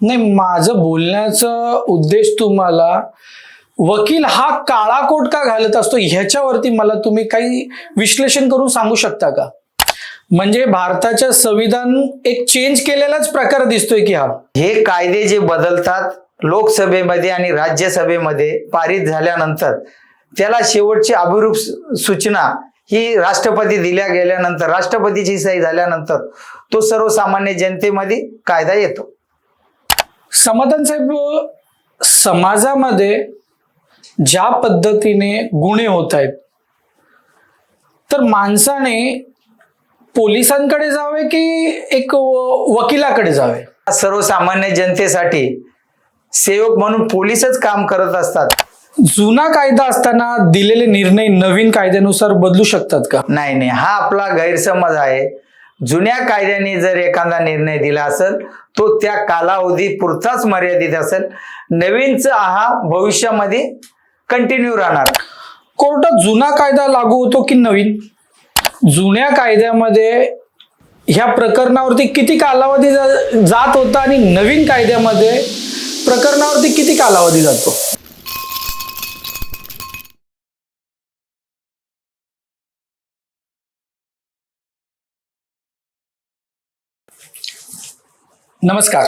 नाही माझं बोलण्याचा उद्देश तुम्हाला वकील हा काळा कोट का घालत असतो ह्याच्यावरती मला तुम्ही काही विश्लेषण करून सांगू शकता का? म्हणजे भारताच्या संविधान एक चेंज केलेलाच प्रकार दिसतोय की हा. हे कायदे जे बदलतात लोकसभेमध्ये आणि राज्यसभेमध्ये पारित झाल्यानंतर त्याला शेवटची अभिरूप सूचना ही राष्ट्रपती दिल्या गेल्यानंतर राष्ट्रपतीची सही झाल्यानंतर तो सर्वसामान्य जनतेमध्ये कायदा येतो. समाधान साहेब समाजामध्ये ज्या पद्धतीने गुन्हे होत आहेत तर माणसाने पोलिसांकडे जावे की एक वकिलाकडे जावे? सर्वसामान्य जनतेसाठी सेवक म्हणून पोलीसच काम करत असतात. जुना कायदा असताना दिलेले निर्णय नवीन कायद्यानुसार बदलू शकतात का? नाही नाही. हा आपला गैरसमज आहे. जुन्या कायद्याने जर एखादा निर्णय दिला असेल तो त्या कालावधी पुरताच मर्यादित असेल. नवीनचा हा भविष्यामध्ये कंटिन्यू राहणार. कोर्टात जुना कायदा लागू होतो की नवीन? जुन्या कायद्यामध्ये ह्या प्रकरणावरती किती कालावधी जा- जात होता आणि नवीन कायद्यामध्ये प्रकरणावरती किती कालावधी जातो? नमस्कार.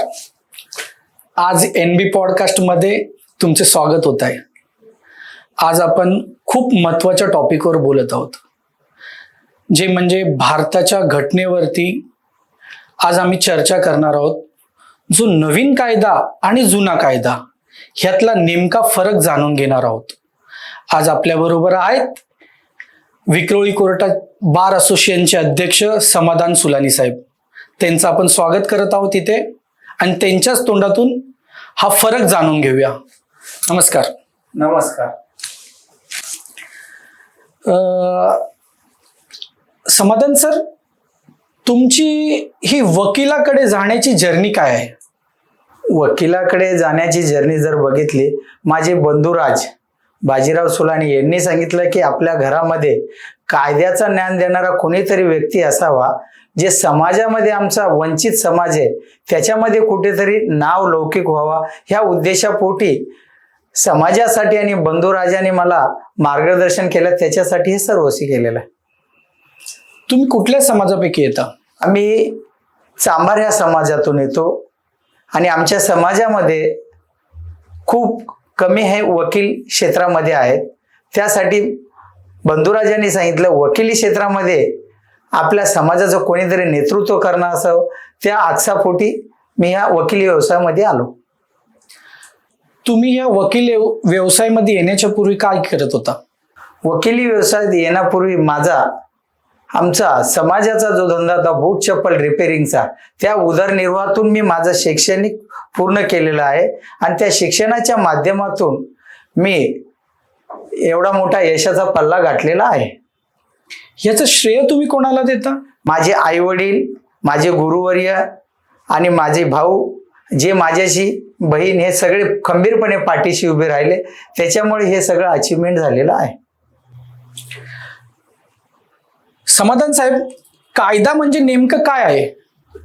आज एन बी पॉडकास्टमध्ये तुमचे स्वागत होत आहे. आज आपण खूप महत्त्वाच्या टॉपिकवर बोलत आहोत. जे म्हणजे भारताच्या घटनेवरती आज आम्ही चर्चा करणार आहोत. जो नवीन कायदा आणि जुना कायदा ह्यातला नेमका फरक जाणून घेणार आहोत. आज आपल्याबरोबर आहेत विक्रोळी कोर्टात बार असोसिएशनचे अध्यक्ष समाधान सुलानी साहेब. त्यांचं आपण स्वागत करत आहोत इथे. आणि त्यांच्याच तोंडातून हा फरक जाणून घेऊया. नमस्कार. नमस्कार. अ, समाधान सर तुमची ही वकिलाकडे जाण्याची जर्नी काय आहे? वकिलाकडे जाण्याची जर्नी जर बघितली माझे बंधुराज बाजीराव सुलानी यांनी सांगितलं की आपल्या घरामध्ये कायद्याचं ज्ञान देणारा कोणीतरी व्यक्ती असावा जे समाजामध्ये आमचा वंचित समाज आहे त्याच्यामध्ये कुठेतरी नाव लौकिक व्हावा ह्या उद्देशापोटी समाजासाठी आणि बंधुराजाने मला मार्गदर्शन केलं त्याच्यासाठी हे सर्वस्वी केलेलं आहे. तुम्ही कुठल्या समाजापैकी येता? आम्ही चांभार ह्या समाजातून येतो आणि आमच्या समाजामध्ये खूप कमी हे वकील क्षेत्रामध्ये आहेत. त्यासाठी बंधुराजांनी सांगितलं वकिली क्षेत्रामध्ये आपल्या समाजाचं कोणीतरी नेतृत्व करणं असावं त्या आक्षापोटी मी ह्या वकिली व्यवसायामध्ये आलो. तुम्ही या वकील व्यव- व्यवसायामध्ये येण्याच्या पूर्वी काय करत होता? वकिली व्यवसायात येण्यापूर्वी माझा आमचा समाजाचा जो धंदा होता बूट चप्पल रिपेरिंगचा त्या उदरनिर्वाहातून मी माझं शैक्षणिक पूर्ण केलेलं आहे. आणि त्या शिक्षणाच्या माध्यमातून मी एवढा मोठा यशाचा पल्ला गाठलेला आहे. याचं श्रेय तुम्ही कोणाला देता? माझे आई वडील माझे गुरुवर्य आणि माझे भाऊ जे माझ्याशी बहीण हे सगळे खंबीरपणे पाठीशी उभे राहिले त्याच्यामुळे हे सगळं अचिव्हमेंट झालेलं आहे. समाधान साहेब कायदा म्हणजे नेमकं काय आहे?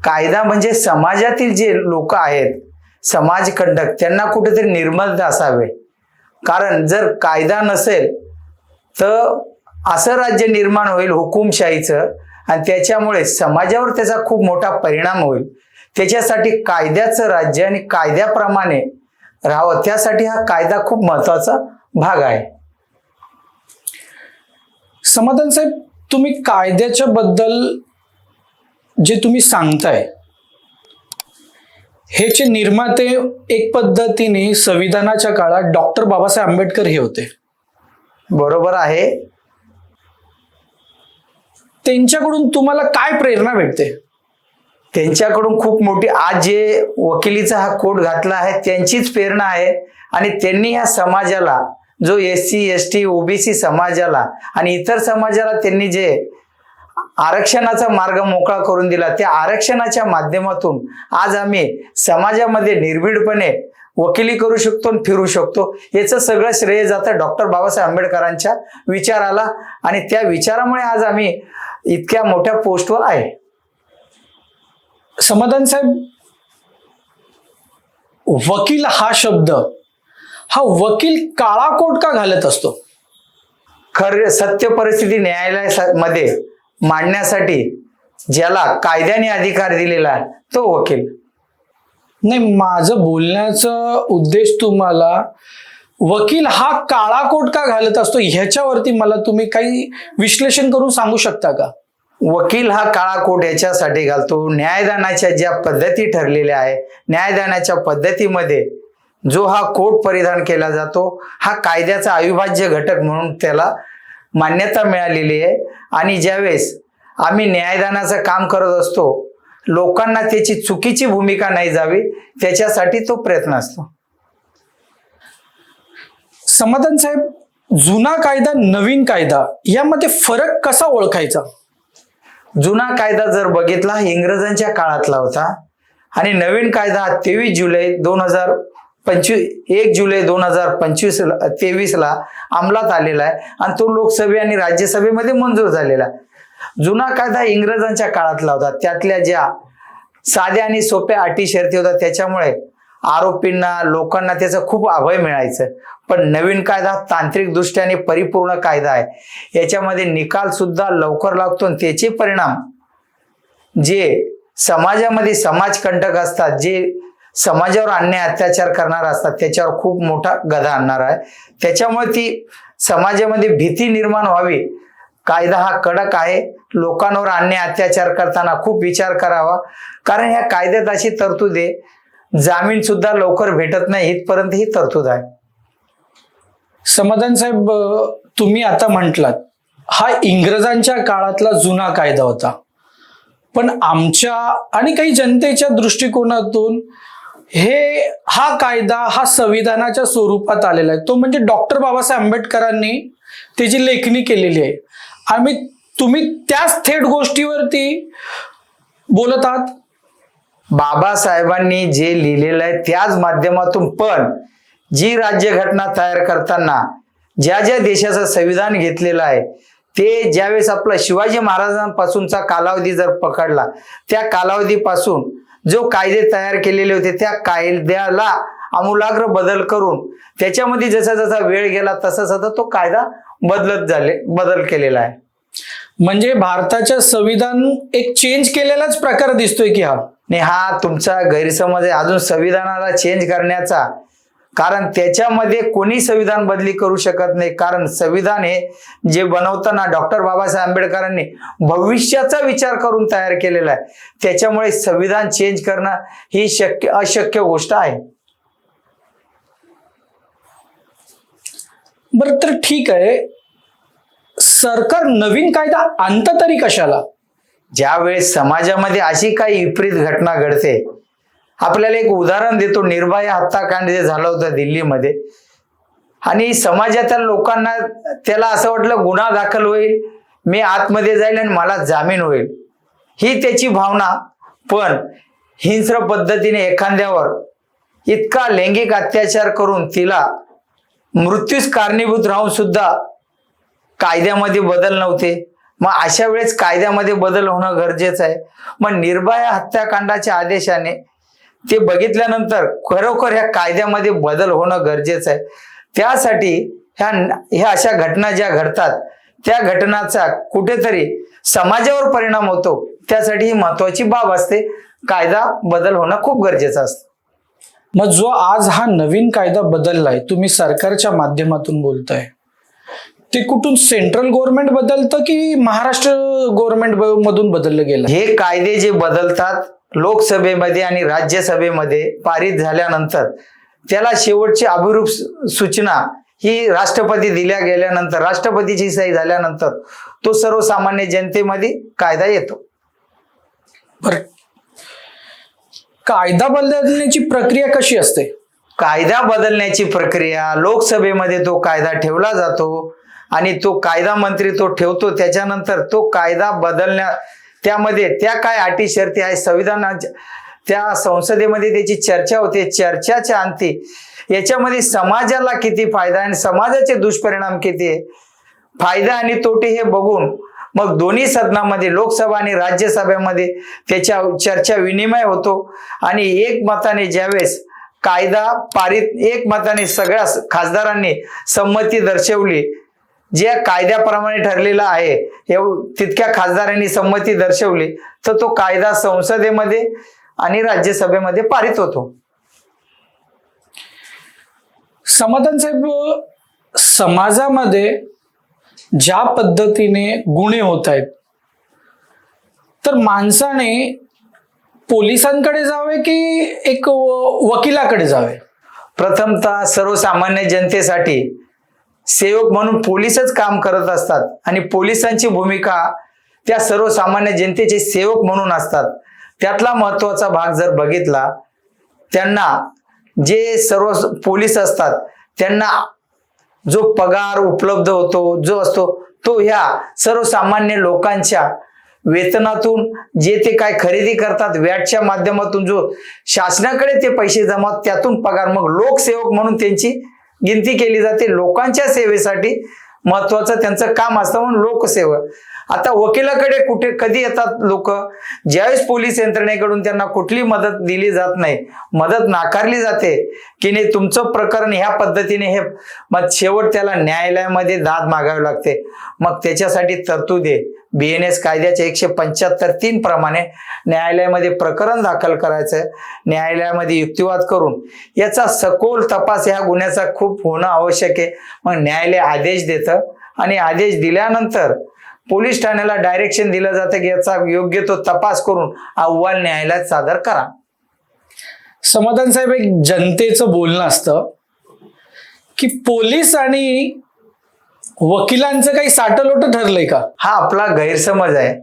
कायदा म्हणजे समाजातील जे लोक आहेत समाजकंटक त्यांना कुठेतरी निर्मलता असावे. कारण जर कायदा नसेल तर असं राज्य निर्माण होईल हुकुमशाहीचं आणि त्याच्यामुळे समाजावर त्याचा खूप मोठा परिणाम होईल. त्याच्यासाठी कायद्याचं राज्य आणि कायद्याप्रमाणे राहावं त्यासाठी हा कायदा खूप महत्त्वाचा भाग आहे. समाधान साहेब तुम्ही कायद्याच्या बद्दल जे तुम्ही सांगताय ह्याचे निर्माते एक पद्धतीने संविधानाच्या काळात डॉक्टर बाबासाहेब आंबेडकर हे होते. बरोबर आहे. त्यांच्याकडून तुम्हाला काय प्रेरणा भेटते? त्यांच्याकडून खूप मोठी आज जे वकिलीचा हा कोट घातला आहे त्यांचीच प्रेरणा आहे. आणि त्यांनी या समाजाला जो S C S T OBC समाजाला आणि इतर समाजाला त्यांनी जे आरक्षणाचा मार्ग मोकळा करून दिला. त्या आरक्षणाच्या माध्यमातून आज आम्ही समाजामध्ये निर्भीडपणे वकिली करू शकतो आणि फिरू शकतो. याचं सगळं श्रेय जातं डॉक्टर बाबासाहेब आंबेडकरांच्या विचाराला आणि त्या विचारामुळे आज आम्ही इतक्या मोठ्या पोस्टवर आहे. समाधान साहेब वकील हा शब्द हा वकील काळा कोट का घालत असतो? खर सत्य परिस्थिती न्यायालयामध्ये मांडण्यासाठी ज्याला कायद्याने अधिकार दिलेला आहे तो वकील. नाही माझं बोलण्याचा उद्देश तुम्हाला वकील हा काळा कोट का घालत असतो ह्याच्यावरती मला तुम्ही काही विश्लेषण करून सांगू शकता का? वकील हा काळा कोट याच्यासाठी घालतो न्यायदानाच्या ज्या पद्धती ठरलेल्या आहे न्यायदानाच्या पद्धतीमध्ये जो हा कोट परिधान केला जातो हा कायद्याचा अविभाज्य घटक म्हणून त्याला मान्यता मिळालेली आहे. आणि ज्यावेळेस आम्ही न्यायदानाचं काम करत असतो लोकांना त्याची चुकीची भूमिका नाही जावी त्याच्यासाठी तो प्रयत्न असतो. समाधान साहेब जुना कायदा नवीन कायदा यामध्ये फरक कसा ओळखायचा? जुना कायदा जर बघितला इंग्रजांच्या काळातला होता आणि नवीन कायदा तेवीस जुलै दोन हजार पंचवीस एक जुलै दोन हजार पंचवीस तेवीसला अंमलात आलेला आहे आणि तो लोकसभे आणि राज्यसभेमध्ये मंजूर झालेला आहे. जुना कायदा इंग्रजांच्या काळातला होता. त्यातल्या ज्या साध्या आणि सोप्या अटी शर्ती होत्या त्याच्यामुळे आरोपींना लोकांना त्याचं खूप अभय मिळायचं. पण नवीन कायदा तांत्रिक दृष्ट्याने परिपूर्ण कायदा आहे. याच्यामध्ये निकाल सुद्धा लवकर लागतो आणि त्याचे परिणाम जे समाजामध्ये समाजकंटक असतात जे समाजावर अन्याय अत्याचार करणार असतात. त्याच्यावर खूप मोठा गदा आणणार आहे. त्याच्यामुळे ती समाजामध्ये भीती निर्माण व्हावी. कायदा हा कडक आहे. लोकांवर अन्याय अत्याचार करताना खूप विचार करावा. कारण ह्या कायद्यात अशी तरतूद आहे. जामीन सुद्धा लवकर भेटत नाही. इथपर्यंत ही तरतूद आहे. समाधान साहेब तुम्ही आता म्हटलात हा इंग्रजांच्या काळातला जुना कायदा होता. पण आमच्या आणि काही जनतेच्या दृष्टिकोनातून हे हा कायदा हा संविधानाच्या स्वरूपात आलेला आहे. तो म्हणजे डॉक्टर बाबासाहेब आंबेडकरांनी त्याची लेखणी केलेली आहे. आम्ही तुम्ही त्याच थेट गोष्टीवरती बोलत आहात? बाबासाहेबांनी जे लिहिलेलं आहे त्याच माध्यमातून पण जी राज्यघटना तयार करताना ज्या ज्या देशाचं संविधान घेतलेलं आहे ते ज्यावेळेस आपला शिवाजी महाराजांपासूनचा कालावधी जर पकडला त्या कालावधीपासून जो कायदे तयार केलेले होते त्या कायद्याला आमूलाग्र बदल करून त्याच्यामध्ये जसा जसा वेळ गेला तसा तसा तो कायदा बदलत झाले बदल केलेला आहे. म्हणजे भारताच्या संविधान एक चेंज केलेलाच प्रकार दिसतोय की हा? आणि हा तुमचा गैरसमज आहे. अजून संविधानाला चेंज करण्याचा कारण त्याच्यामध्ये कोणी संविधान बदली करू शकत नाही. कारण संविधान हे जे बनवताना डॉक्टर बाबासाहेब आंबेडकरांनी भविष्याचा विचार करून तयार केलेला आहे. त्याच्यामुळे संविधान चेंज करणं ही शक्य अशक्य गोष्ट आहे. बरं तर ठीक आहे. सरकार नवीन कायदा आणतं तरी कशाला? ज्यावेळेस समाजामध्ये अशी काही विपरीत घटना घडते आपल्याला एक उदाहरण देतो. निर्भया हत्याकांड जे झालं होतं दिल्लीमध्ये. आणि समाजातील लोकांना त्याला असं वाटलं गुन्हा दाखल होईल मी आतमध्ये जाईल आणि मला जामीन होईल. ही त्याची भावना. पण हिंस्र पद्धतीने एखाद्यावर इतका लैंगिक अत्याचार करून तिला मृत्यूस कारणीभूत राहून सुद्धा कायद्यामध्ये बदल नव्हते. मग अशा वेळेस कायद्यामध्ये बदल होणं गरजेचं आहे. मग निर्भया हत्याकांडाच्या आदेशाने ते बघितल्यानंतर खरोखर ह्या कायद्यामध्ये बदल होणं गरजेचं आहे. त्यासाठी ह्या ह्या अशा घटना ज्या घडतात त्या घटनाचा कुठेतरी समाजावर परिणाम होतो त्यासाठी ही महत्वाची बाब असते. कायदा बदल होणं खूप गरजेचं असतं. मग जो आज हा नवीन कायदा बदललाय तुम्ही सरकारच्या माध्यमातून बोलताय ते कुठून सेंट्रल गव्हर्नमेंट बदलतं की महाराष्ट्र गव्हर्नमेंट मधून बदललं गेलं हे कायदे जे बदलतात लोकसभेमध्ये आणि राज्यसभेमध्ये पारित झाल्यानंतर त्याला शेवटची अभिरूप सूचना ही राष्ट्रपती दिल्या गेल्यानंतर राष्ट्रपतीची सही झाल्यानंतर तो सर्वसामान्य जनतेमध्ये कायदा येतो. बरं. कायदा बदलण्याची प्रक्रिया कशी असते? कायदा बदलण्याची प्रक्रिया लोकसभेमध्ये तो कायदा ठेवला जातो आणि तो कायदा मंत्री तो ठेवतो त्याच्यानंतर तो कायदा बदलण्या त्यामध्ये त्या काय अटी शर्ती आहे? संविधानाच्या त्या संसदेमध्ये त्याची चर्चा होते. चर्चाच्या अंती याच्यामध्ये समाजाला किती फायदा आहे आणि समाजाचे दुष्परिणाम किती आहे? फायदा आणि तोटे हे बघून मग दोन्ही सदनामध्ये लोकसभा आणि राज्यसभेमध्ये त्याच्या चर्चा विनिमय होतो आणि एक मताने ज्यावेळेस कायदा पारित एक मताने सगळ्या खासदारांनी संमती दर्शवली जे कायद्याप्रमाणे ठरलेला आहे तितक्या खासदारांनी संमती दर्शवली तर तो कायदा संसदेमध्ये आणि राज्यसभेमध्ये पारित होतो. समाधान साहेब समाजामध्ये ज्या पद्धतीने गुन्हे होत आहेत तर माणसाने पोलिसांकडे जावे की एक वकिलाकडे जावे? प्रथमतः सर्वसामान्य जनतेसाठी सेवक म्हणून पोलीसच काम करत असतात. आणि पोलिसांची भूमिका त्या सर्वसामान्य जनतेचे सेवक म्हणून असतात. त्यातला महत्त्वाचा भाग जर बघितला त्यांना जे सर्व पोलीस असतात त्यांना जो पगार उपलब्ध होतो जो असतो तो ह्या सर्वसामान्य लोकांच्या वेतनातून जे ते काय खरेदी करतात व्याटच्या माध्यमातून जो शासनाकडे ते पैसे जमा त्यातून पगार. मग लोकसेवक म्हणून त्यांची गिनती केली जाते. लोकांच्या सेवेसाठी महत्वाचं त्यांचं काम असतं म्हणून लोकसेवक. आता वकिलाकडे कुठे कधी येतात लोक? ज्यावेळेस पोलीस यंत्रणेकडून त्यांना कुठली मदत दिली जात नाही मदत नाकारली जाते की नाही तुमचं प्रकरण ह्या पद्धतीने हे मग शेवट त्याला न्यायालयामध्ये दाद मागावी लागते. मग त्याच्यासाठी तरतूद आहे. बी एन एस कायद्याच्या एकशे पंच्याहत्तर तीन प्रमाणे न्यायालयामध्ये प्रकरण दाखल करायचं न्यायालयामध्ये युक्तिवाद करून याचा सखोल तपास ह्या गुन्ह्याचा खूप होणं आवश्यक आहे. मग न्यायालय आदेश देतं आणि आदेश दिल्यानंतर पोलीस ठाण्याला डायरेक्शन दिलं जातं की याचा योग्य तो तपास करून अहवाल न्यायालयात सादर करा. समाधान साहेब एक जनतेचं बोलणं असतं की पोलीस आणि वकिलांचं काही साटलोट ठरलंय का? हा आपला गैरसमज आहे.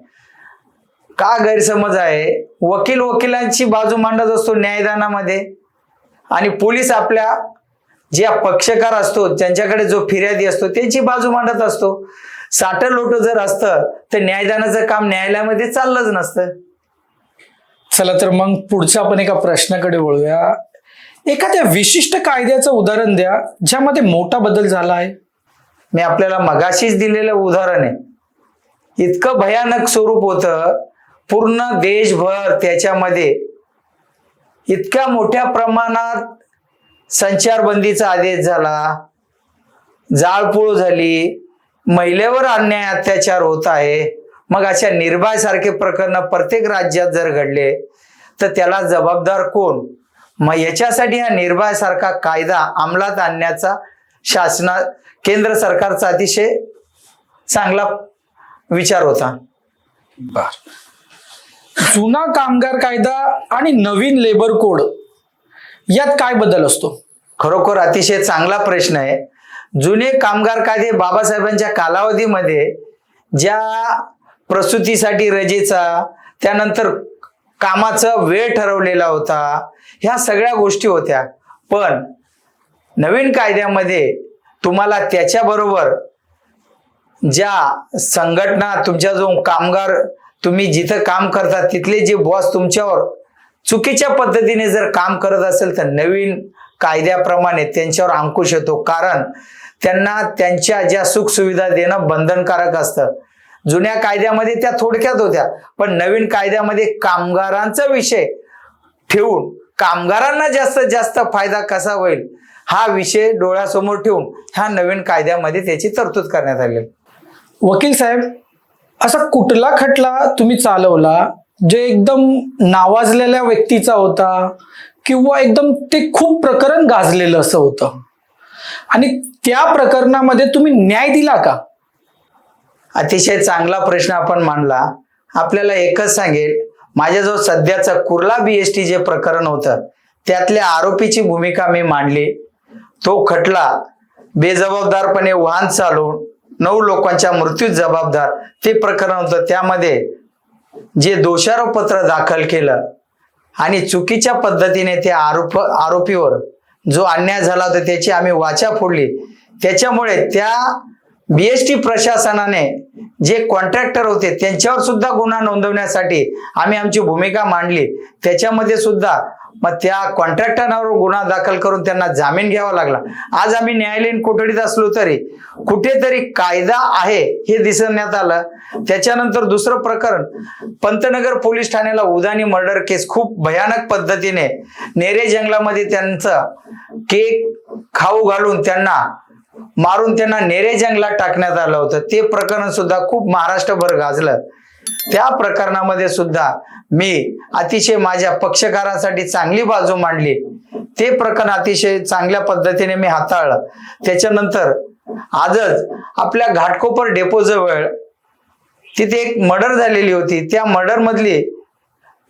का गैरसमज आहे? वकील वकिलांची बाजू मांडत असतो न्यायदानामध्ये. आणि पोलीस आपल्या ज्या पक्षकार असतो त्यांच्याकडे जो फिर्यादी असतो त्यांची बाजू मांडत असतो. साठं लोट जर असतं तर न्यायदानाचं काम न्यायालयामध्ये चाललंच नसतं. चला तर मग पुढच्या आपण एका प्रश्नाकडे वळूया. एखाद्या विशिष्ट कायद्याचं उदाहरण द्या ज्यामध्ये मोठा बदल झाला आहे. मी आपल्याला मगाशीच दिलेलं उदाहरण आहे. इतकं भयानक स्वरूप होतं पूर्ण देशभर त्याच्यामध्ये इतक्या मोठ्या प्रमाणात संचारबंदीचा आदेश झाला जाळपोळ झाली महिलेवर अन्याय अत्याचार होत आहे. मग अशा निर्भय सारखे प्रकरण प्रत्येक राज्यात जर घडले तर त्याला जबाबदार कोण? मग याच्यासाठी हा निर्भय सारखा कायदा अंमलात आणण्याचा शासना केंद्र सरकारचा अतिशय चांगला विचार होता. जुना कामगार कायदा आणि नवीन लेबर कोड यात काय बदल असतो? खरोखर अतिशय चांगला प्रश्न आहे. जुने कामगार कायदे बाबासाहेबांच्या कालावधीमध्ये ज्या प्रसूतीसाठी रजेचा त्यानंतर कामाचा वेळ ठरवलेला होता ह्या सगळ्या गोष्टी होत्या. पण नवीन कायद्यामध्ये तुम्हाला त्याच्याबरोबर ज्या संघटना तुमच्या जो कामगार तुम्ही जिथं काम करता तिथले जे बॉस तुमच्यावर चुकीच्या पद्धतीने जर काम करत असेल तर नवीन कायद्याप्रमाणे त्यांच्यावर अंकुश येतो. कारण त्यांना त्यांच्या ज्या सुखसुविधा देणं बंधनकारक असतं. जुन्या कायद्यामध्ये त्या थोडक्यात होत्या पण नवीन कायद्यामध्ये कामगारांचा विषय ठेवून कामगारांना जास्तीत जास्त फायदा कसा होईल हा विषय डोळ्यासमोर ठेवून ह्या नवीन कायद्यामध्ये त्याची तरतूद करण्यात आली. वकील साहेब असा कुठला खटला तुम्ही चालवला जे एकदम नावाजलेल्या व्यक्तीचा होता किंवा एकदम ते खूप प्रकरण गाजलेलं असं होतं? आणि त्या प्रकरणामध्ये तुम्ही न्याय दिला का? अतिशय चांगला प्रश्न आपण मांडला. आपल्याला एकच सांगेल माझ्याजवळ सध्याचं कुर्ला बीएसटी जे प्रकरण होतं त्यातल्या आरोपीची भूमिका मी मांडली. तो खटला बेजबाबदारपणे वाहन चालवून नऊ लोकांच्या मृत्यूत जबाबदार ते प्रकरण होतं. त्यामध्ये जे दोषारोपपत्र दाखल केलं आणि चुकीच्या पद्धतीने त्या आरोप आरोपीवर जो अन्याय झाला होता त्याची आम्ही वाचा फोडली. त्याच्यामुळे त्या बीएसटी प्रशासनाने जे कॉन्ट्रॅक्टर होते त्यांच्यावर सुद्धा गुन्हा नोंदवण्यासाठी आम्ही आमची भूमिका मांडली. त्याच्यामध्ये सुद्धा मग त्या कॉन्ट्रॅक्टरांवर गुन्हा दाखल करून त्यांना जामीन घ्यावा लागला. आज आम्ही न्यायालयीन कोठडीत असलो तरी कुठेतरी कायदा आहे हे दिसण्यात आलं. त्याच्यानंतर दुसरं प्रकरण पंतनगर पोलीस ठाण्याला उदानी मर्डर केस खूप भयानक पद्धतीने नेरे जंगलामध्ये त्यांचं केक खाऊ घालून त्यांना मारून त्यांना नेरे जंगलात टाकण्यात आलं होतं. ते प्रकरण सुद्धा खूप महाराष्ट्रभर गाजलं. त्या प्रकरणामध्ये सुद्धा मी अतिशय माझ्या पक्षकारासाठी चांगली बाजू मांडली. ते प्रकरण अतिशय चांगल्या पद्धतीने मी हाताळलं. त्याच्यानंतर आजच आपल्या घाटकोपर डेपोजवळ तिथे एक मर्डर झालेली होती. त्या मर्डर मधली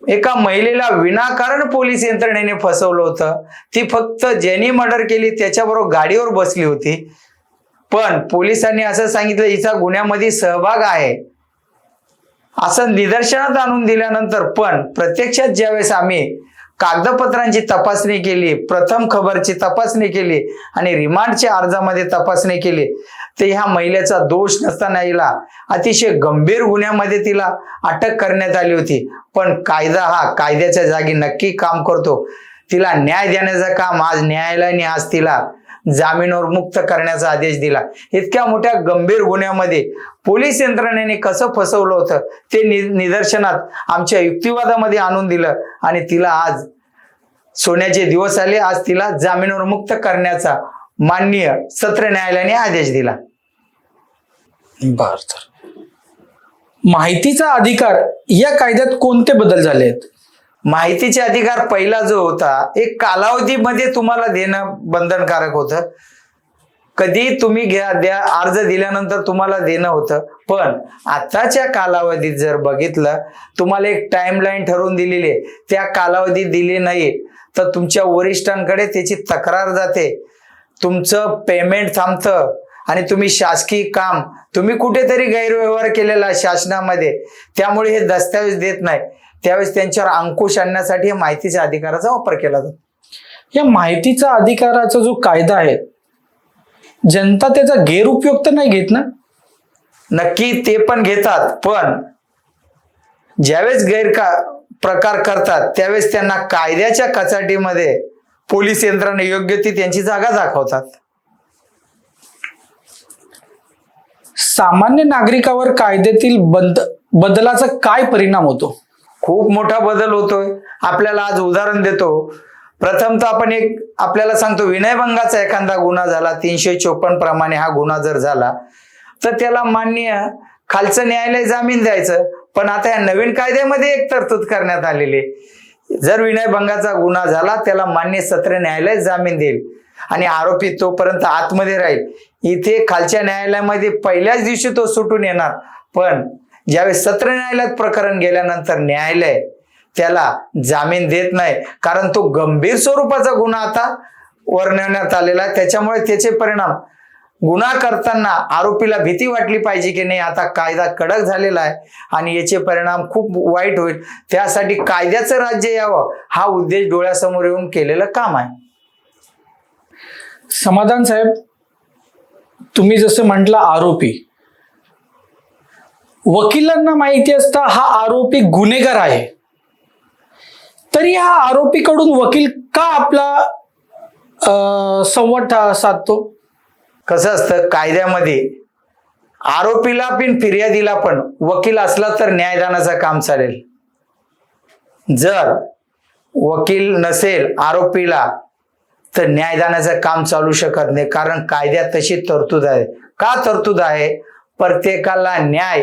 एका महिलेला विनाकारण पोलीस यंत्रणेने फसवलं होतं. ती फक्त ज्यांनी मर्डर केली त्याच्याबरोबर गाडीवर बसली होती. पण पोलिसांनी असं सांगितलं हिचा गुन्ह्यामध्ये सहभाग आहे. असं निदर्शनात आणून दिल्यानंतर पण प्रत्यक्षात ज्यावेळेस आम्ही कागदपत्रांची तपासणी केली प्रथम खबरची तपासणी केली आणि रिमांडच्या अर्जामध्ये तपासणी केली तर ह्या महिलेचा दोष नसताना हिला अतिशय गंभीर गुन्ह्यामध्ये तिला अटक करण्यात आली होती. पण कायदा हा कायद्याच्या जागी नक्की काम करतो. तिला न्याय देण्याचं काम आज न्यायालयाने आज तिला जामीनवर मुक्त करण्याचा आदेश दिला. इतक्या मोठ्या गंभीर गुन्ह्यामध्ये पोलीस यंत्रणेने कसं फसवलं होतं ते निदर्शनात आमच्या युक्तिवादामध्ये आणून दिलं आणि तिला आज सोन्याचे दिवस आले. आज तिला जामीनवर मुक्त करण्याचा माननीय सत्र न्यायालयाने आदेश दिला. बर तर. माहितीचा अधिकार या कायद्यात कोणते बदल झाले आहेत माहितीचे अधिकार पहिला जो होता एक कालावधीमध्ये तुम्हाला देणं बंधनकारक होतं. कधी तुम्ही घ्या द्या अर्ज दिल्यानंतर तुम्हाला देणं होतं. पण आताच्या कालावधीत जर बघितलं तुम्हाला एक टाइमलाईन ठरवून दिलेली आहे. त्या कालावधीत दिली नाही तर तुमच्या वरिष्ठांकडे त्याची तक्रार जाते. तुमचं पेमेंट थांबतं आणि तुम्ही शासकीय काम तुम्ही कुठेतरी गैरव्यवहार केलेला शासनामध्ये. त्यामुळे हे दस्तावेज देत नाही. त्यावेळेस त्यांच्यावर अंकुश आणण्यासाठी या माहितीच्या अधिकाराचा वापर केला जातो. या माहितीचा अधिकाराचा जो कायदा आहे जनता त्याचा गैरउपयोग तर नाही घेत ना? नक्की ते पण घेतात पण ज्यावेळेस गैरका प्रकार करतात त्यावेळेस त्यांना कायद्याच्या कचाटीमध्ये पोलीस यंत्रणा योग्य ती त्यांची जागा दाखवतात. सामान्य नागरिकावर कायद्यातील बंद बदलाचा काय परिणाम होतो? खूप मोठा बदल होतोय. आपल्याला आज उदाहरण देतो. प्रथम तर आपण एक आपल्याला सांगतो विनयभंगाचा एखादा गुन्हा झाला तीनशे चोपन्न प्रमाणे हा गुन्हा जर झाला तर त्याला मान्य खालचं न्यायालय जामीन द्यायचं. पण आता या नवीन कायद्यामध्ये एक तरतूद करण्यात आलेली आहे. जर विनयभंगाचा गुन्हा झाला त्याला मान्य सत्र न्यायालय जामीन देईल. आणि आरोपी तोपर्यंत आतमध्ये राहील. इथे खालच्या न्यायालयामध्ये पहिल्याच दिवशी तो सुटून येणार. पण ज्यावेळेस सत्र न्यायालयात प्रकरण गेल्यानंतर न्यायालय त्याला जामीन देत नाही कारण तो गंभीर स्वरूपाचा गुन्हा आता वर्णवण्यात आलेला आहे. त्याच्यामुळे त्याचे परिणाम गुन्हा करताना आरोपीला भीती वाटली पाहिजे की नाही आता कायदा कडक झालेला आहे आणि याचे परिणाम खूप वाईट होईल. त्यासाठी कायद्याचं राज्य यावं हा उद्देश डोळ्यासमोर येऊन केलेलं काम आहे. समाधान साहेब तुम्ही जसं म्हटलं आरोपी वकिलांना माहिती असता हा आरोपी गुन्हेगार आहे. तरी हा आरोपीकडून वकील का आपला संवाद साधतो? कसं असतं कायद्यामध्ये आरोपीला पण फिर्यादीला पण वकील असला तर न्यायदानाचं काम चालेल. जर वकील नसेल आरोपीला तर न्यायदानाचं काम चालू शकत नाही कारण कायद्यात तशी तरतूद आहे. का तरतूद आहे? प्रत्येकाला न्याय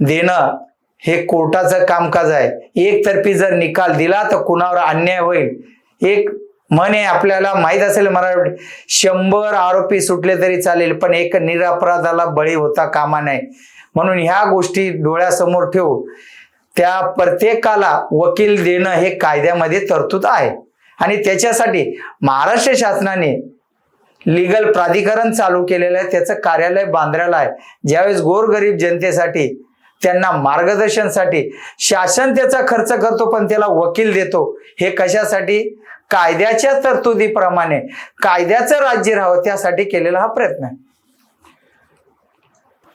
देणं हे कोर्टाचं कामकाज आहे. एकतर्फी जर निकाल दिला तर कुणावर अन्याय होईल? एक म्हणे आपल्याला माहीत असेल मला शंभर आरोपी सुटले तरी चालेल पण एक निरपराधाला बळी होता कामा नये. म्हणून ह्या गोष्टी डोळ्यासमोर ठेवून त्या प्रत्येकाला वकील देणं हे कायद्यामध्ये तरतूद आहे. आणि त्याच्यासाठी महाराष्ट्र शासनाने लिगल प्राधिकरण चालू केलेलं आहे त्याचं कार्यालय बांद्र्याला आहे. ज्यावेळेस गोरगरीब जनतेसाठी त्यांना मार्गदर्शनसाठी शासन त्याचा खर्च करतो पण त्याला वकील देतो. हे कशासाठी? कायद्याच्या तरतुदीप्रमाणे कायद्याचं राज्य राहावं त्यासाठी केलेला हा प्रयत्न आहे.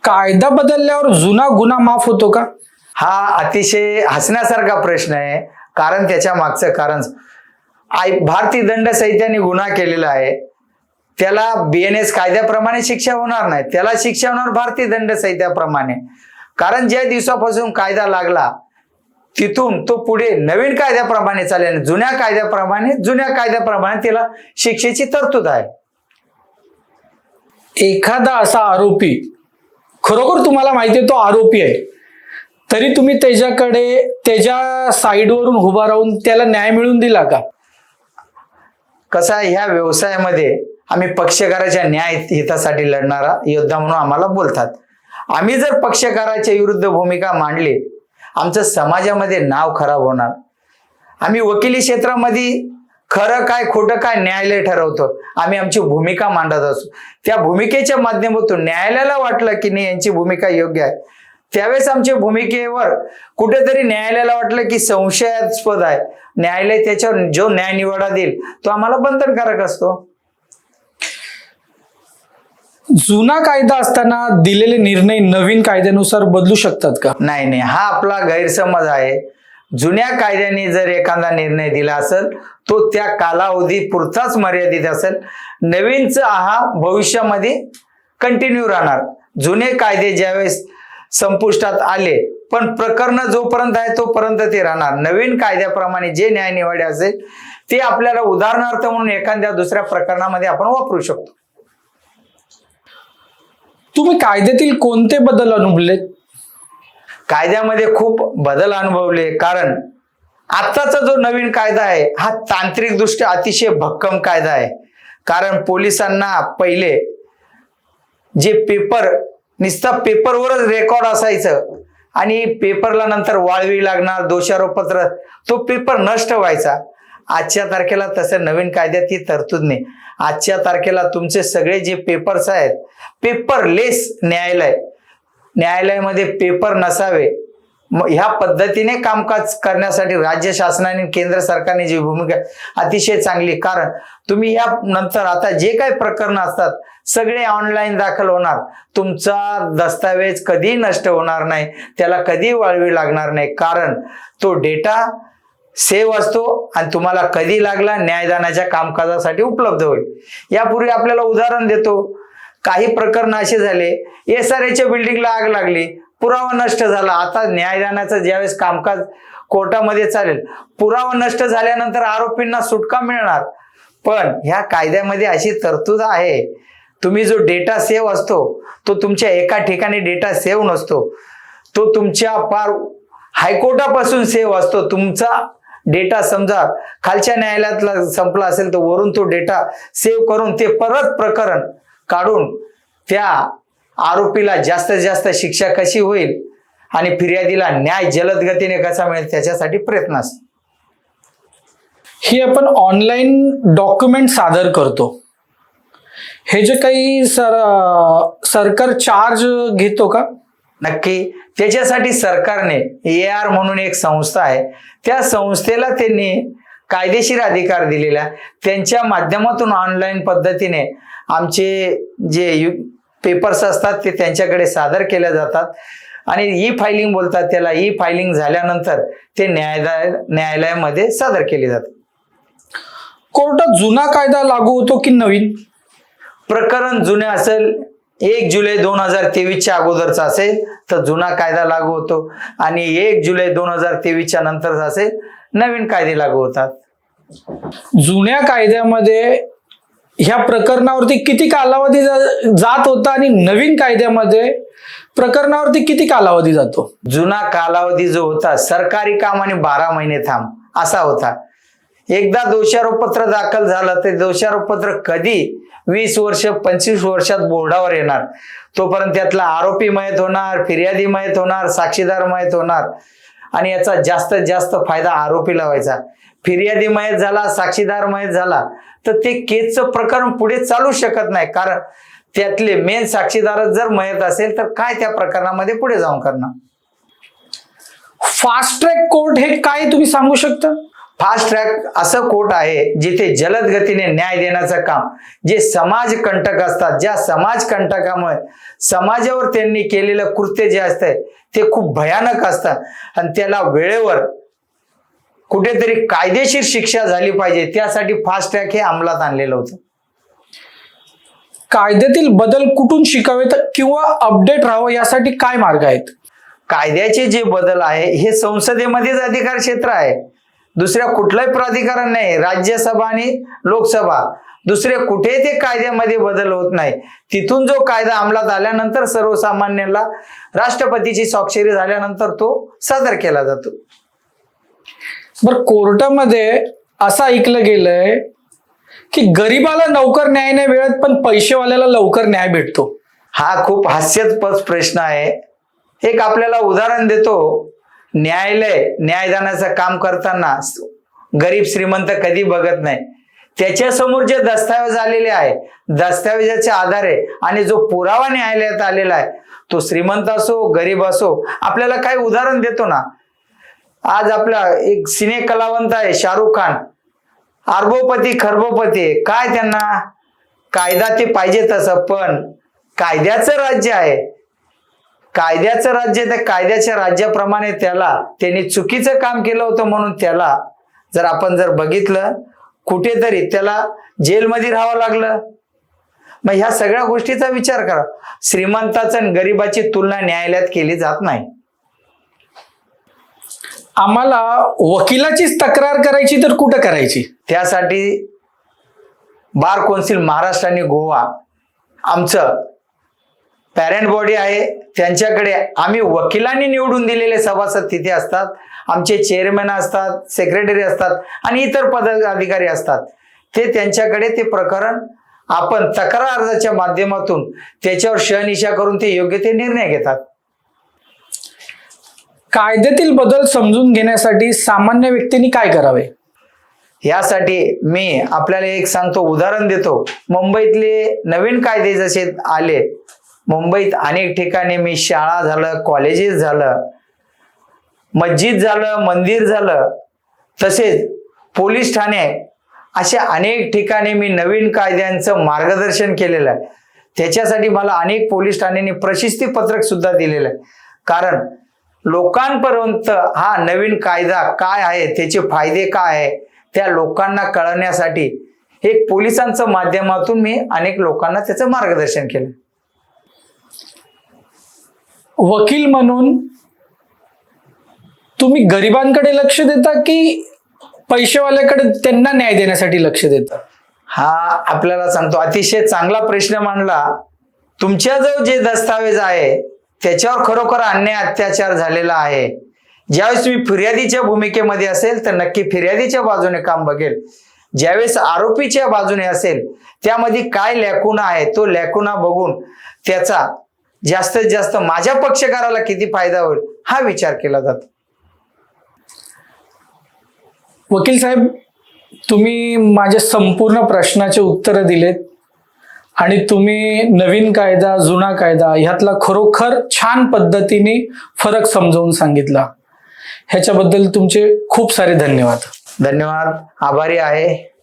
कायदा बदलल्यावर जुना गुन्हा माफ होतो का? हा अतिशय हसण्यासारखा प्रश्न आहे. कारण त्याच्या मागचं कारण आय भारतीय दंड संहित्याने गुन्हा केलेला आहे. त्याला बीएनएस कायद्याप्रमाणे शिक्षा होणार नाही. त्याला शिक्षा होणार भारतीय दंड संहित्याप्रमाणे. कारण ज्या दिवसापासून कायदा लागला तिथून तो पुढे नवीन कायद्याप्रमाणे चालेल जुन्या कायद्याप्रमाणे जुन्या कायद्याप्रमाणे त्याला शिक्षेची तरतूद आहे. एखादा असा आरोपी खरोखर तुम्हाला माहिती आहे तो आरोपी आहे तरी तुम्ही त्याच्याकडे त्याच्या साईडवरून उभा राहून त्याला न्याय मिळवून दिला का? कसं ह्या व्यवसायामध्ये आम्ही पक्षकाराच्या न्याय हितासाठी लढणारा योद्धा म्हणून आम्हाला बोलतात. आम्ही जर पक्षकाराच्या विरुद्ध भूमिका मांडली आमचं समाजामध्ये नाव खराब होणार. आम्ही वकिली क्षेत्रामध्ये खरं काय खोटं काय न्यायालय ठरवतो आम्ही आमची भूमिका मांडत असतो त्या भूमिकेच्या माध्यमातून न्यायालयाला वाटलं की नाही यांची भूमिका योग्य आहे. त्यावेळेस आमच्या भूमिकेवर कुठेतरी न्यायालयाला वाटलं की संशयास्पद आहे. न्यायालय त्याच्यावर जो न्याय निवाडा देईल तो आम्हाला बंधनकारक असतो. जुना कायदा असताना दिलेले निर्णय नवीन कायद्यानुसार बदलू शकतात का? नाही नाही. हा आपला गैरसमज आहे. जुन्या कायद्याने जर एखादा निर्णय दिला असेल तो त्या कालावधी पुरताच मर्यादित असेल. नवीनच हा भविष्यामध्ये कंटिन्यू राहणार. जुने कायदे ज्यावेळेस संपुष्टात आले पण प्रकरण जोपर्यंत आहे तोपर्यंत ते राहणार. नवीन कायद्याप्रमाणे जे न्याय निवाडे असेल ते आपल्याला उदाहरणार्थ म्हणून एखाद्या दुसऱ्या प्रकरणामध्ये आपण वापरू शकतो. तुम्ही कायद्यातील कोणते बदल अनुभवले कायद्यामध्ये खूप बदल अनुभवले कारण आत्ताचा जो नवीन कायदा आहे हा तांत्रिकदृष्ट्या अतिशय भक्कम कायदा आहे. कारण पोलिसांना पहिले जे पेपर नुसता पेपरवरच रेकॉर्ड असायचं आणि पेपरला नंतर वाळवी लागणार दोषारोपत्र तो पेपर नष्ट व्हायचा. आजच्या तारखेला तसं नवीन कायद्यात ही तरतूद नाही. आजच्या तारखेला तुमचे सगळे जे पेपर्स आहेत पेपरलेस न्यायालय न्यायालयामध्ये पेपर नसावे. ह्या पद्धतीने कामकाज करण्यासाठी राज्य शासनाने केंद्र सरकारने जी भूमिका अतिशय चांगली कारण तुम्ही या नंतर आता जे काही प्रकरण असतात सगळे ऑनलाईन दाखल होणार. तुमचा दस्तावेज कधी नष्ट होणार नाही त्याला कधी वाळवी लागणार नाही. कारण तो डेटा सेव्ह असतो आणि तुम्हाला कधी लागला न्यायदानाच्या कामकाजासाठी उपलब्ध होईल. यापूर्वी आपल्याला उदाहरण देतो. काही प्रकरण असे झाले एस आर एच्या बिल्डिंगला आग लागली पुरावा नष्ट झाला. आता न्यायदानाचं ज्यावेळेस कामकाज कोर्टामध्ये चालेल पुरावा नष्ट झाल्यानंतर आरोपींना सुटका मिळणार. पण ह्या कायद्यामध्ये अशी तरतूद आहे. तुम्ही जो डेटा सेव्ह असतो तो तुमच्या एका ठिकाणी डेटा सेव्ह नसतो. तो तुमच्या पार हायकोर्टापासून सेव्ह असतो. तुमचा डेटा समजा खालच्या न्यायालयातला संपला असेल तर वरून तो डेटा सेव्ह करून ते परत प्रकरण काढून त्या आरोपीला जास्तीत जास्त शिक्षा कशी होईल आणि फिर्यादीला न्याय जलद गतीने कसा मिळेल त्याच्यासाठी प्रयत्न असतो. ही आपण ऑनलाईन डॉक्युमेंट सादर करतो. हे जे काही सर सरकार चार्ज घेतो का? नक्की. त्याच्यासाठी सरकारने ए आर म्हणून एक संस्था आहे. त्या संस्थेला त्यांनी कायदेशीर अधिकार दिलेला आहे. त्यांच्या माध्यमातून ऑनलाईन पद्धतीने आमचे जे पेपर्स असतात ते त्यांच्याकडे सादर केले जातात. आणि ई फायलिंग बोलतात त्याला. ई फायलिंग झाल्यानंतर ते न्यायालय न्यायालयामध्ये सादर केले जातात. कोर्टात जुना कायदा लागू होतो की नवीन? प्रकरण जुने असेल एक जुलै दोन हजार तेवीसच्या अगोदरचा असेल तर जुना कायदा लागू होतो. आणि एक जुलै दोन हजार तेवीसच्या नंतरचा असेल नवीन कायदे लागू होतात. जुन्या कायद्यामध्ये ह्या प्रकरणावरती किती कालावधी जात होता आणि नवीन कायद्यामध्ये प्रकरणावरती किती कालावधी जातो? जुना कालावधी जो होता सरकारी काम आणि बारा महिने थांब असा होता. एकदा दोषारोपपत्र दाखल झालं ते दोषारोपत्र कधी वीस वर्ष पंचवीस वर्षात बोर्डावर येणार? तोपर्यंत त्यातला आरोपी मयत होणार फिर्यादी मयत होणार साक्षीदार मयत होणार आणि याचा जास्तीत जास्त फायदा आरोपीला व्हायचा फिर्यादी मयत झाला साक्षीदार मयत झाला तर ते केसचं प्रकरण पुढे चालू शकत नाही. कारण त्यातले मेन साक्षीदारच जर मयत असेल तर काय त्या प्रकरणामध्ये पुढे जाऊन करणार? फास्ट ट्रॅक कोर्ट हे काय तुम्ही सांगू शकता? फास्ट ट्रॅक असं कोर्ट आहे जिथे जलद गतीने न्याय देण्याचं काम जे समाज कंटक असतात ज्या समाज कंटकामुळे समाजावर त्यांनी केलेलं कृत्य जे असतंय ते खूप भयानक असतं. आणि त्याला वेळेवर कुठेतरी कायदेशीर शिक्षा झाली पाहिजे त्यासाठी फास्ट ट्रॅक हे अंमलात आणलेलं होतं. कायद्यातील बदल कुठून शिकावेत किंवा अपडेट राहावं यासाठी काय मार्ग आहेत? कायद्याचे जे बदल आहे हे संसदेमध्येच अधिकार क्षेत्र आहे. दुसऱ्या कुठलंही प्राधिकरण नाही राज्यसभा आणि लोकसभा. दुसरे कुठे ते कायद्यामध्ये बदल होत नाही. तिथून जो कायदा अंमलात आल्यानंतर सर्वसामान्याला राष्ट्रपतीची स्वाक्षरी झाल्यानंतर तो सादर केला जातो. बरं कोर्टामध्ये असं ऐकलं गेलंय की गरीबाला लवकर न्याय नाही मिळत पण पैसेवाल्याला लवकर न्याय भेटतो. हा खूप हास्यास्पद प्रश्न आहे. एक आपल्याला उदाहरण देतो. न्यायालय न्यायदानाचं काम करताना गरीब श्रीमंत कधी बघत नाही. त्याच्यासमोर जे दस्तावेज आलेले आहे दस्तावेजाच्या आधारे आणि जो पुरावा न्यायालयात आलेला आहे तो श्रीमंत असो गरीब असो आपल्याला काही उदाहरण देतो ना. आज आपला एक सिने कलावंत आहे शाहरुख खान. अर्बोपती खरबोपती काय त्यांना? कायदा ते पाहिजे तसं पण कायद्याचं राज्य आहे. कायद्याचं राज्य त्या कायद्याच्या राज्याप्रमाणे त्याला त्यांनी चुकीचं काम केलं होतं म्हणून त्याला जर आपण जर बघितलं कुठेतरी त्याला जेलमध्ये राहावं लागलं. मग ह्या सगळ्या गोष्टीचा विचार करा. श्रीमंताचं आणि गरिबाची तुलना न्यायालयात केली जात नाही. आम्हाला वकिलाचीच तक्रार करायची तर कुठं करायची? त्यासाठी बार कौन्सिल महाराष्ट्र आणि गोवा आमचं पॅरेंट बॉडी आहे त्यांच्याकडे आम्ही वकिलांनी निवडून दिलेले सभासद तिथे असतात आमचे चेअरमॅन असतात सेक्रेटरी असतात आणि इतर पदाधिकारी असतात. ते त्यांच्याकडे ते प्रकरण आपण तक्रार अर्जाच्या माध्यमातून त्याच्यावर शहनिशा करून ते योग्य ते निर्णय घेतात. कायद्यातील बदल समजून घेण्यासाठी सामान्य व्यक्तींनी काय करावे? यासाठी मी आपल्याला एक सांगतो उदाहरण देतो. मुंबईतले नवीन कायदे जसे आले मुंबईत अनेक ठिकाणी मी शाळा झालं कॉलेजेस झालं मस्जिद झालं मंदिर झालं तसेच पोलीस ठाणे अशा अनेक ठिकाणी मी नवीन कायद्यांचं मार्गदर्शन केलेलं आहे. त्याच्यासाठी मला अनेक पोलीस ठाण्यांनी प्रशस्ती पत्रक सुद्धा दिलेलं आहे. कारण लोकांपर्यंत हा नवीन कायदा काय आहे त्याचे फायदे काय आहे त्या लोकांना कळण्यासाठी एक पोलिसांचं माध्यमातून मी अनेक लोकांना त्याचं मार्गदर्शन केलं. वकील म्हणून तुम्ही गरिबांकडे लक्ष देता की पैसेवाल्याकडे त्यांना न्याय देण्यासाठी लक्ष देता? हा आपल्याला सांगतो. अतिशय चांगला प्रश्न मांडला. तुमच्याजवळ जे दस्तावेज आहे त्याच्यावर खरोखर अन्याय अत्याचार झालेला आहे. ज्यावेळेस तुम्ही फिर्यादीच्या भूमिकेमध्ये असेल तर नक्की फिर्यादीच्या बाजूने काम बघेल. ज्यावेळेस आरोपीच्या बाजूने असेल त्यामध्ये काय लॅकुना आहे तो लॅकुना बघून त्याचा जास्तीत जास्त माझ्या पक्षकाराला किती फायदा होईल हा विचार केला जातो. वकील साहेब तुम्ही माझ्या संपूर्ण प्रश्नाचे उत्तरं दिलेत आणि तुम्ही नवीन कायदा जुना कायदा ह्यातला खरोखर छान पद्धतीने फरक समजावून सांगितला. ह्याच्याबद्दल तुमचे खूप सारे धन्यवाद. धन्यवाद. आभारी आहे.